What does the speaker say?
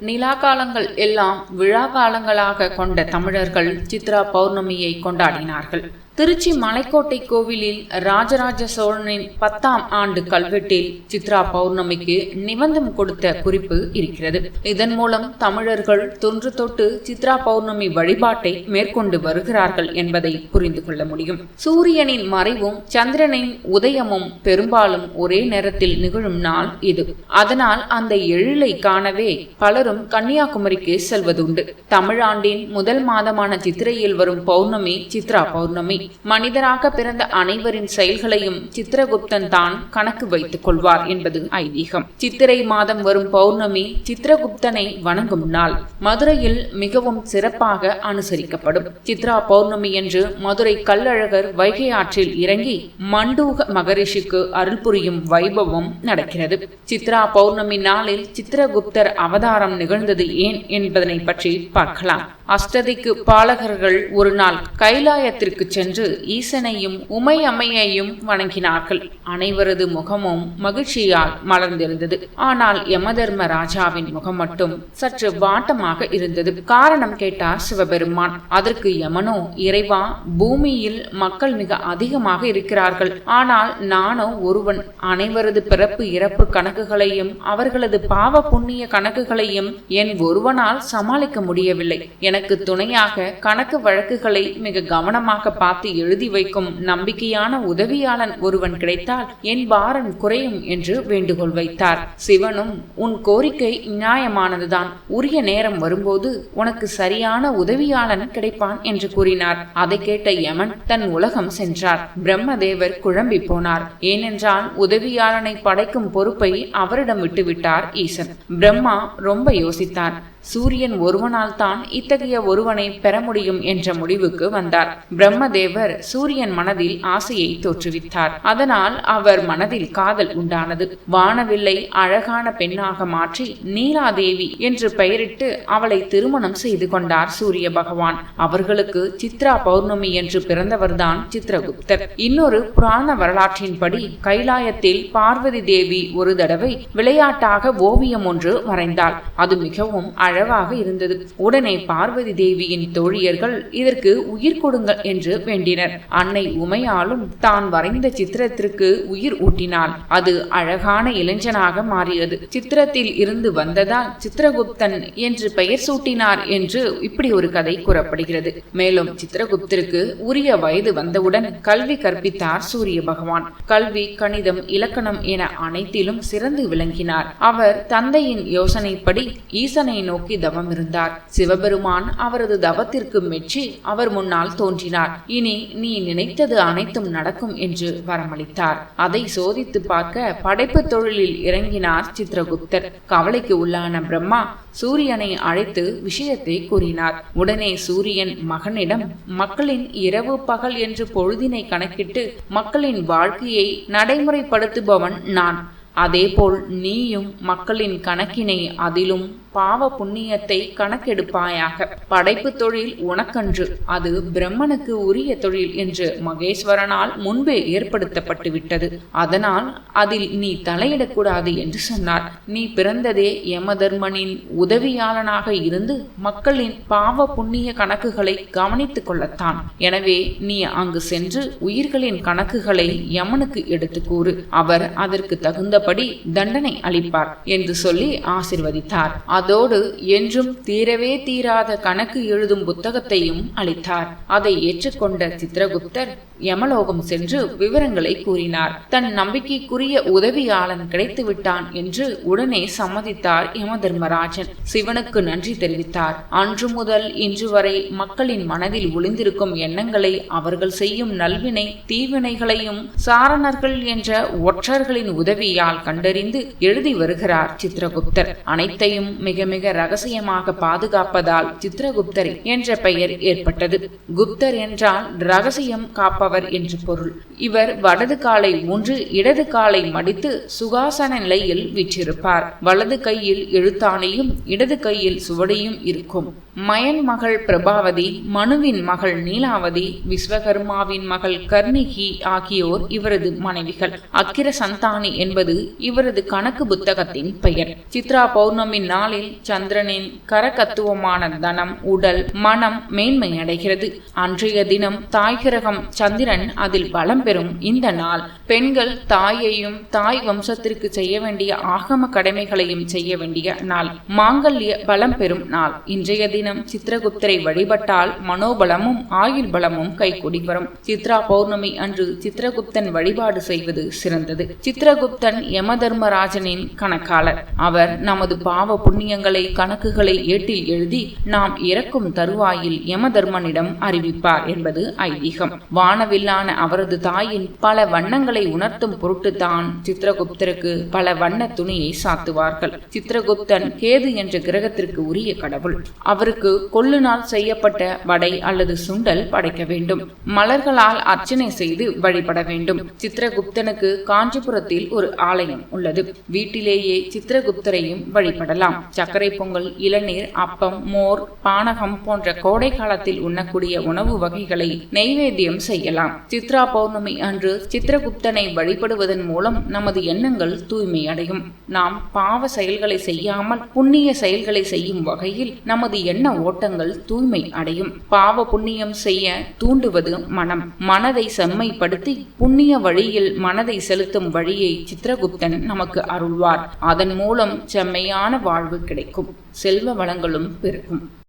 நிலா காலங்கள் எல்லாம் விழா காலங்களாக கொண்ட தமிழர்கள் சித்ரா பௌர்ணமியை கொண்டாடினார்கள். திருச்சி மலைக்கோட்டை கோவிலில் ராஜராஜ சோழனின் பத்தாம் ஆண்டு கல்வெட்டில் சித்ரா பௌர்ணமிக்கு நிபந்தம் கொடுத்த குறிப்பு இருக்கிறது. இதன் மூலம் தமிழர்கள் தொன்று தொட்டு சித்ரா பௌர்ணமி வழிபாட்டை மேற்கொண்டு வருகிறார்கள் என்பதை புரிந்து கொள்ள முடியும். சூரியனின் மறைவும் சந்திரனின் உதயமும் பெரும்பாலும் ஒரே நேரத்தில் நிகழும் நாள் இது. அதனால் அந்த எழிலை காணவே பலரும் கன்னியாகுமரிக்கு செல்வதுண்டு. தமிழாண்டின் முதல் மாதமான சித்திரையில் வரும் பௌர்ணமி சித்ரா பௌர்ணமி. மனிதராக பிறந்த அனைவரின் செயல்களையும் சித்திரகுப்தன் தான் கணக்கு வைத்துக் கொள்வார் என்பது ஐதீகம். சித்திரை மாதம் வரும் பௌர்ணமி சித்திரகுப்தனை வணங்கும் நாள். மதுரையில் மிகவும் சிறப்பாக அனுசரிக்கப்படும். சித்ரா பௌர்ணமி என்று மதுரை கல்லழகர் வைகை ஆற்றில் இறங்கி மண்டூக மகரிஷிக்கு அருள் புரியும் வைபவம் நடக்கிறது. சித்ரா பௌர்ணமி நாளில் சித்திரகுப்தர் அவதாரம் நிகழ்ந்தது ஏன் என்பதனை பற்றி பார்க்கலாம். அஷ்டதிக்கு பாலகர்கள் ஒரு நாள் கைலாயத்திற்கு சென்று ஈசனையும் உமை அம்மையையும் வணங்கினார்கள். அனைவரது முகமும் மகிழ்ச்சியால் மலர்ந்திருந்தது. ஆனால் யமதர்ம ராஜாவின் முகம் மட்டும் சற்று வாட்டமாக இருந்தது. காரணம் கேட்டார் சிவபெருமான். அதற்கு யமனோ இறைவா பூமியில் மக்கள் மிக அதிகமாக இருக்கிறார்கள். ஆனால் நானோ ஒருவன். அனைவரது பிறப்பு இறப்பு கணக்குகளையும் அவர்களது பாவ புண்ணிய கணக்குகளையும் என் ஒருவனால் சமாளிக்க முடியவில்லை. எனக்கு துணையாக கணக்கு வழக்குகளை மிக கவனமாக பார்த்து எழுதி வைக்கும் நம்பிக்கையான உதவியாளன் ஒருவன் கிடைத்தால் என் பாரம் குறையும் என்று வேண்டுகோள் வைத்தார். சிவனும் உன் கோரிக்கை நியாயமானதுதான். உரிய நேரம் வரும்போது உனக்கு சரியான உதவியாளன் கிடைப்பான் என்று கூறினார். அதை கேட்ட யமன் தன் உலகம் சென்றார். பிரம்மதேவர் குழம்பி போனார். ஏனென்றால் உதவியாளனை படைக்கும் பொறுப்பை அவரிடம் விட்டுவிட்டார் ஈசன். பிரம்மா ரொம்ப யோசித்தார் சூரியன் ஒருவனால்தான் இத்தகைய ஒருவனை பெற முடியும் என்ற முடிவுக்கு வந்தார். பிரம்மதேவர் சூரியன் மனதில் ஆசையை தோற்றுவித்தார். அதனால் அவர் மனதில் காதல் உண்டானது. வானவில்லை அழகான பெண்ணாக மாற்றி நீலாதேவி என்று பெயரிட்டு அவளை திருமணம் செய்து கொண்டார் சூரிய பகவான். அவர்களுக்கு சித்ரா பௌர்ணமி என்று பிறந்தவர்தான் சித்ரகுப்தர். இன்னொரு புராண வரலாற்றின்படி கைலாயத்தில் பார்வதி தேவி ஒரு தடவை விளையாட்டாக ஓவியம் ஒன்று வரைந்தாள். அது மிகவும் அழ அழகாக இருந்தது. உடனே பார்வதி தேவியின் தோழியர்கள் இதற்கு உயிர் கொடுங்கள் என்று வேண்டினர். அன்னை உமையாலும் தான் வரைந்த சித்திரத்திற்கு உயிர் ஊட்டினாள். அது அழகான இளைஞனாக மாறியது. சித்திரத்தில் இருந்து வந்ததால் சித்திரகுப்தன் என்று பெயர் சூட்டினார் என்று இப்படி ஒரு கதை கூறப்படுகிறது. மேலும் சித்திரகுப்தருக்கு உரிய வயது வந்தவுடன் கல்வி கற்பித்தார் சூரிய பகவான். கல்வி கணிதம் இலக்கணம் என அனைத்திலும் சிறந்து விளங்கினார். அவர் தந்தையின் யோசனைப்படி ஈசனை நோக்கி நோக்கி தவம் இருந்தார். சிவபெருமான் அவரது தவத்திற்கு மெச்சி அவர் முன்னால் தோன்றினார். இனி நீ நினைத்தது அனைத்தும் நடக்கும் என்று வரமளித்தார். அதை சோதித்து பார்க்க படைப்பு தொழிலில் இறங்கினார் சித்திரகுப்தர். கவலைக்கு உள்ளான பிரம்மா சூரியனை அழைத்து விஷயத்தை கூறினார். உடனே சூரியன் மகனிடம் மக்களின் இரவு பகல் என்று பொழுதினை கணக்கிட்டு மக்களின் வாழ்க்கையை நடைமுறைப்படுத்துபவன் நான். அதேபோல் நீயும் மக்களின் கணக்கினை அதிலும் பாவ புண்ணியத்தை கணக்கெடுப்பாயாக. படைப்பு தொழில் உனக்கன்று அது பிரம்மனுக்கு உரிய தொழில் என்று மகேஸ்வரனால் முன்பே ஏற்படுத்தப்பட்டு விட்டது அதனால் அதில் நீ தலையிடக்கூடாது என்று சொன்னார். நீ பிறந்ததே யமதர்மனின் உதவியாளனாக இருந்து மக்களின் பாவ புண்ணிய கணக்குகளை கவனித்துக் கொள்ளத்தான். எனவே நீ அங்கு சென்று உயிர்களின் கணக்குகளை யமனுக்கு எடுத்து கூறு. அவர் அதற்கு தகுந்தபடி தண்டனை அளிப்பார் என்று சொல்லி ஆசிர்வதித்தார். அதோடு என்றும் தீரவே தீராத கணக்கு எழுதும் புத்தகத்தையும் அளித்தார். அதை ஏற்றுக்கொண்ட சித்திரகுப்தர் யமலோகம் சென்று விவரங்களை கூறினார். தன் நம்பிக்கைக்குரிய உதவியாளன் கிடைத்து விட்டான் என்று உடனே சம்மதித்தார் யம தர்மராஜன் சிவனுக்கு நன்றி தெரிவித்தார். அன்று முதல் இன்று வரை மக்களின் மனதில் ஒளிந்திருக்கும் எண்ணங்களை அவர்கள் செய்யும் நல்வினை தீவினைகளையும் சாரணர்கள் என்ற ஒற்றர்களின் உதவியால் கண்டறிந்து எழுதி வருகிறார் சித்திரகுப்தர். அனைத்தையும் மிக மிக மிக ரகசியமாக பாதுகாப்பதால் சித்திரகுப்தர் என்ற பெயர் ஏற்பட்டது. குப்தர் என்றால் ரகசியம் காப்பவர் என்று பொருள். இவர் வலது காலை ஊன்று இடது காலை மடித்து சுகாசன நிலையில் வீற்றிருப்பார். வலது கையில் எழுத்தானையும் இடது கையில் சுவடியும் இருக்கும். மயன் மகள் பிரபாவதி மனுவின் மகள் நீலாவதி விஸ்வகர்மாவின் மகள் கர்ணிகி ஆகியோர் இவரது மனைவிகள். அக்கிர சந்தானி என்பது இவரது கணக்கு புத்தகத்தின் பெயர். சித்ரா பௌர்ணமி நாளில் நாளில் சந்திரனின் கரகத்துவமான தனம் உடல் மனம் மேன்மையடைகிறது. அன்றைய தினம் தாய் கிரகம் சந்திரன் அதில் பலம் பெறும். இந்த நாள் பெண்கள் தாயையும் தாய் வம்சத்திற்கு செய்ய வேண்டிய ஆகம கடமைகளையும் செய்ய வேண்டிய நாள். மாங்கல்ய பலம் பெறும் நாள். இன்றைய தினம் சித்திரகுப்தரை வழிபட்டால் மனோபலமும் ஆயுள் பலமும் கைகூடி வரும். சித்ரா பௌர்ணமி அன்று சித்திரகுப்தன் வழிபாடு செய்வது சிறந்தது. சித்திரகுப்தன் யமதர்மராஜனின் கணக்காளர். அவர் நமது பாவ புண்ணிய புண்ணியங்களை கணக்குகளை ஏட்டில் எழுதி நாம் இறக்கும் தருவாயில் யமதர்மனிடம் அறிவிப்பார் என்பது ஐதீகம். வானவில்லான அவரது தாயின் பல வண்ணங்களை உணர்த்தும் பொருட்டுத்தான் சித்திரகுப்தருக்கு பல வண்ண துணியை சாத்துவார்கள். சித்திரகுப்தன் கேது என்ற கிரகத்திற்கு உரிய கடவுள். அவருக்கு கொள்ளுநாள் செய்யப்பட்ட வடை அல்லது சுண்டல் படைக்க வேண்டும். மலர்களால் அர்ச்சனை செய்து வழிபட வேண்டும். சித்திரகுப்தனுக்கு காஞ்சிபுரத்தில் ஒரு ஆலயம் உள்ளது. வீட்டிலேயே சித்திரகுப்தரையும் வழிபடலாம். சர்க்கரை பொங்கல் இளநீர் அப்பம் மோர் பானகம் போன்ற கோடை காலத்தில் உண்ணக்கூடிய உணவு வகைகளை நெய்வேத்தியம் செய்யலாம். சித்ரா பௌர்ணமி அன்று சித்திரகுப்தனை வழிபடுவதன் மூலம் நமது எண்ணங்கள் தூய்மை அடையும். நாம் பாவ செயல்களை செய்யாமல் புண்ணிய செயல்களை செய்யும் வகையில் நமது எண்ண ஓட்டங்கள் தூய்மை அடையும். பாவ புண்ணியம் செய்ய தூண்டுவது மனம். மனதை செம்மைப்படுத்தி புண்ணிய வழியில் மனதை செலுத்தும் வழியை சித்திரகுப்தன் நமக்கு அருள்வார். அதன் மூலம் செம்மையான வாழ்வு கிடைக்கும். செல்வ வளங்களும் பெருகும்.